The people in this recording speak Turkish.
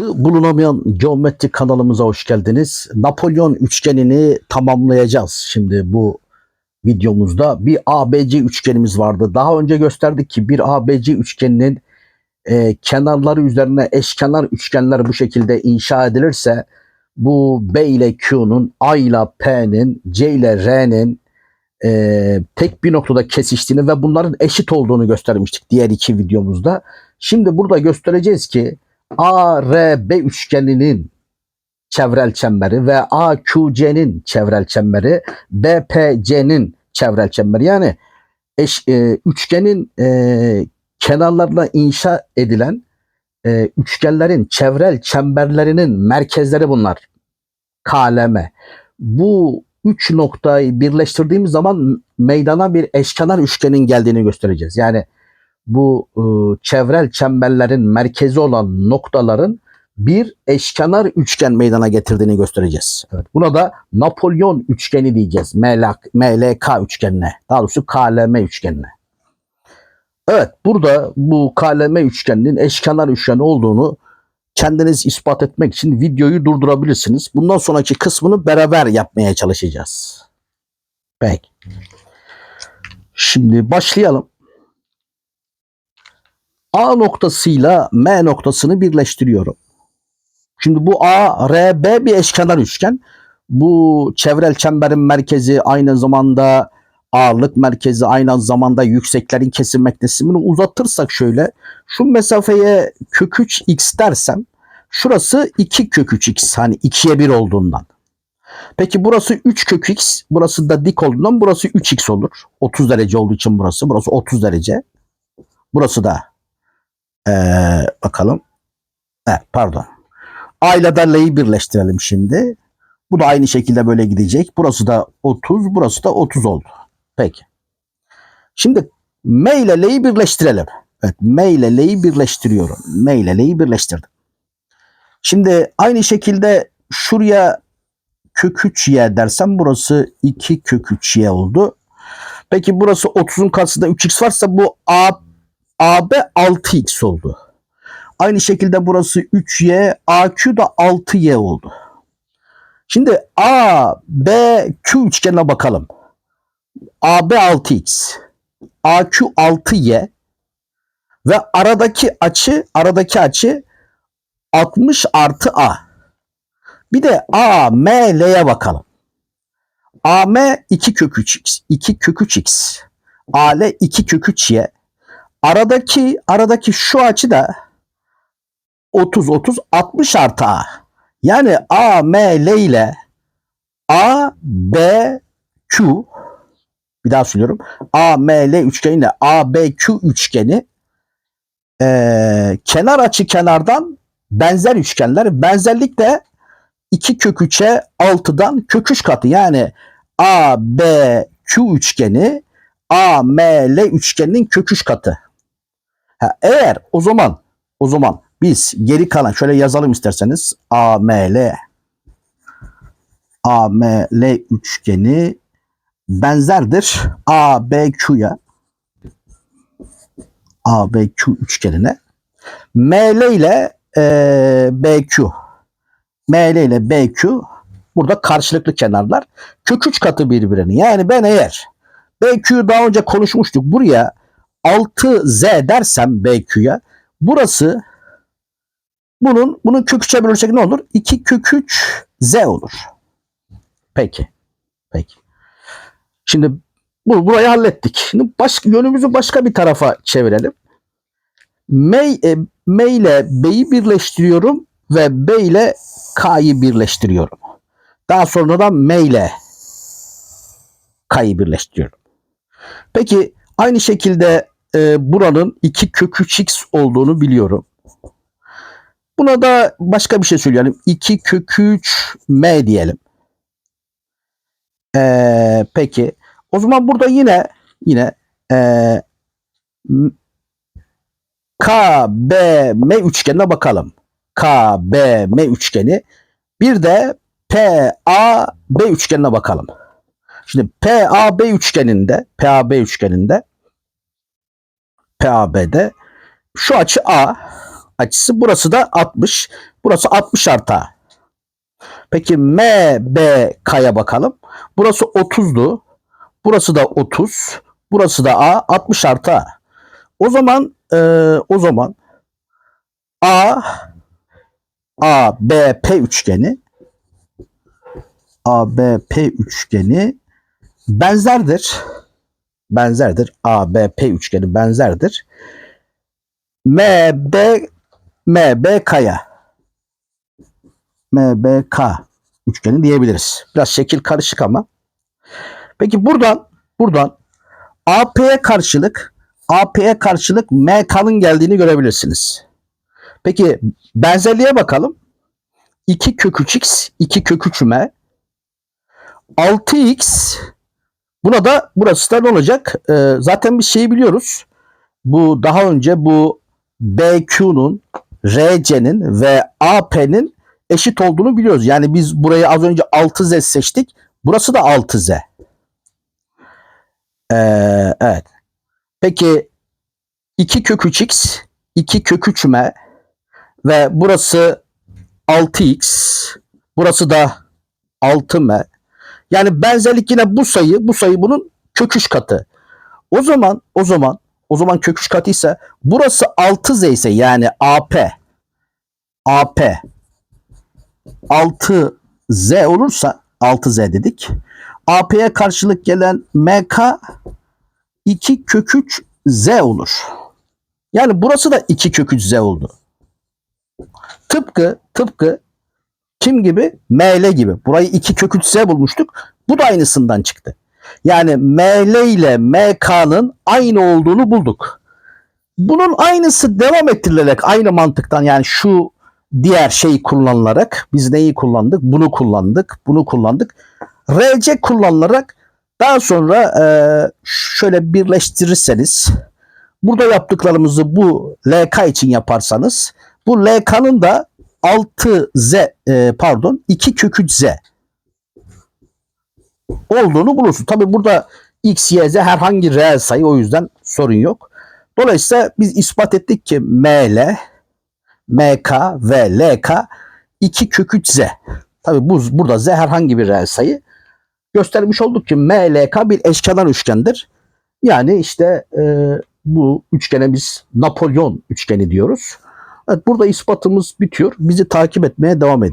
bulunamayan geometri kanalımıza hoş geldiniz. Napolyon üçgenini tamamlayacağız şimdi bu videomuzda. Bir ABC üçgenimiz vardı. Daha önce gösterdik ki bir ABC üçgeninin e, kenarları üzerine eşkenar üçgenler bu şekilde inşa edilirse bu B ile Q'nun, A ile P'nin, C ile R'nin e, tek bir noktada kesiştiğini ve bunların eşit olduğunu göstermiştik diğer iki videomuzda. Şimdi burada göstereceğiz ki ARB üçgeninin çevrel çemberi ve AQC'nin çevrel çemberi, BPC'nin çevrel çemberi yani eş, e, üçgenin e, kenarlarına inşa edilen e, üçgenlerin çevrel çemberlerinin merkezleri bunlar. KLM. Bu üç noktayı birleştirdiğimiz zaman meydana bir eşkenar üçgenin geldiğini göstereceğiz. Yani bu e, çevrel çemberlerin merkezi olan noktaların bir eşkenar üçgen meydana getirdiğini göstereceğiz. Evet, buna da Napolyon üçgeni diyeceğiz. MLK, MLK üçgenine. Daha doğrusu KLM üçgenine. Evet burada bu KLM üçgeninin eşkenar üçgen olduğunu kendiniz ispat etmek için videoyu durdurabilirsiniz. Bundan sonraki kısmını beraber yapmaya çalışacağız. Peki. Şimdi başlayalım. A noktasıyla M noktasını birleştiriyorum. Şimdi bu A, R, B bir eşkenar üçgen. Bu çevrel çemberin merkezi aynı zamanda ağırlık merkezi aynı zamanda yükseklerin kesim kesimini uzatırsak şöyle şu mesafeye kök 3 x dersem şurası 2 kök 3 x hani 2'ye 1 olduğundan. Peki burası 3 kök x burası da dik olduğundan burası 3x olur. 30 derece olduğu için burası burası 30 derece. Burası da ee, bakalım. Evet, pardon. A ile L'yi birleştirelim şimdi. Bu da aynı şekilde böyle gidecek. Burası da 30, burası da 30 oldu. Peki. Şimdi M ile L'yi birleştirelim. Evet, M ile L'yi birleştiriyorum. M ile L'yi birleştirdim. Şimdi aynı şekilde şuraya kök 3y dersem burası 2 kök 3y oldu. Peki burası 30'un karşısında 3x varsa bu A AB 6x oldu. Aynı şekilde burası 3y, AQ da 6y oldu. Şimdi A, B, Q üçgenine bakalım. AB 6x, AQ 6y ve aradaki açı, aradaki açı 60 artı A. Bir de A, M, L'ye bakalım. AM 2 kök 3x, 2 kök 3x, AL 2 kök 3y, Aradaki aradaki şu açı da 30 30 60 artı A. Yani A M L ile A B Q bir daha söylüyorum. A M L üçgeni ile A B Q üçgeni ee, kenar açı kenardan benzer üçgenler. Benzerlik de 2 kök 3'e 6'dan kök 3 katı. Yani A B Q üçgeni A M L üçgeninin kök 3 katı. Ha, eğer o zaman o zaman biz geri kalan şöyle yazalım isterseniz. AML AML üçgeni benzerdir ABQ'ya ABQ üçgenine. ML ile e, BQ ML ile BQ burada karşılıklı kenarlar. Kök 3 katı birbirini yani ben eğer BQ'yu daha önce konuşmuştuk buraya 6Z dersem BQ'ya burası bunun bunun kök 3'e bölürsek ne olur? 2 kök 3 Z olur. Peki. Peki. Şimdi bu burayı hallettik. Şimdi başka yönümüzü başka bir tarafa çevirelim. M, e, M ile B'yi birleştiriyorum ve B ile K'yı birleştiriyorum. Daha sonra da M ile K'yı birleştiriyorum. Peki aynı şekilde e, buranın 2 kök 3x olduğunu biliyorum. Buna da başka bir şey söyleyelim. 2 kök 3 m diyelim. E, peki. O zaman burada yine yine e, K, B, M üçgenine bakalım. K, B, M üçgeni. Bir de P, A, B üçgenine bakalım. Şimdi P, A, B üçgeninde, P, A, B üçgeninde PAB'de şu açı A. açısı. Burası da 60. Burası 60 artı A. Peki MBK'ya bakalım. Burası 30'du. Burası da 30. Burası da A 60 artı A. O zaman e, o zaman A ABP üçgeni ABP üçgeni benzerdir. Benzerdir. ABP üçgeni benzerdir. MB MBK'ya MBK üçgeni diyebiliriz. Biraz şekil karışık ama. Peki buradan buradan AP'ye karşılık AP'ye karşılık MK'nın geldiğini görebilirsiniz. Peki benzerliğe bakalım. 2 kök 3 x 2 kök 3 m 6x buna da burası da olacak? Ee, zaten bir şeyi biliyoruz. Bu daha önce bu BQ'nun RC'nin ve AP'nin eşit olduğunu biliyoruz. Yani biz burayı az önce 6Z seçtik. Burası da 6Z. Ee, evet. Peki 2 kök 3x 2 kök 3m ve burası 6x burası da 6m yani benzerlik yine bu sayı bu sayı bunun kök 3 katı. O zaman o zaman o zaman kök 3 katı ise burası 6z ise yani AP AP 6z olursa 6z dedik. AP'ye karşılık gelen MK 2 kök 3 z olur. Yani burası da 2 kök 3 z oldu. Tıpkı tıpkı kim gibi? ML gibi. Burayı 2 kök 3 z bulmuştuk. Bu da aynısından çıktı. Yani ML ile MK'nın aynı olduğunu bulduk. Bunun aynısı devam ettirilerek aynı mantıktan yani şu diğer şey kullanılarak biz neyi kullandık? Bunu kullandık. Bunu kullandık. RC kullanılarak daha sonra e, şöyle birleştirirseniz burada yaptıklarımızı bu LK için yaparsanız bu LK'nın da 6Z e, pardon 2 kök 3 Z olduğunu bulursun. Tabi burada X, Y, Z herhangi reel sayı o yüzden sorun yok. Dolayısıyla biz ispat ettik ki ML, MK ve LK 2 kök 3 Z. Tabi bu, burada Z herhangi bir reel sayı. Göstermiş olduk ki MLK bir eşkenar üçgendir. Yani işte e, bu üçgene biz Napolyon üçgeni diyoruz. Evet, burada ispatımız bitiyor. Bizi takip etmeye devam edin.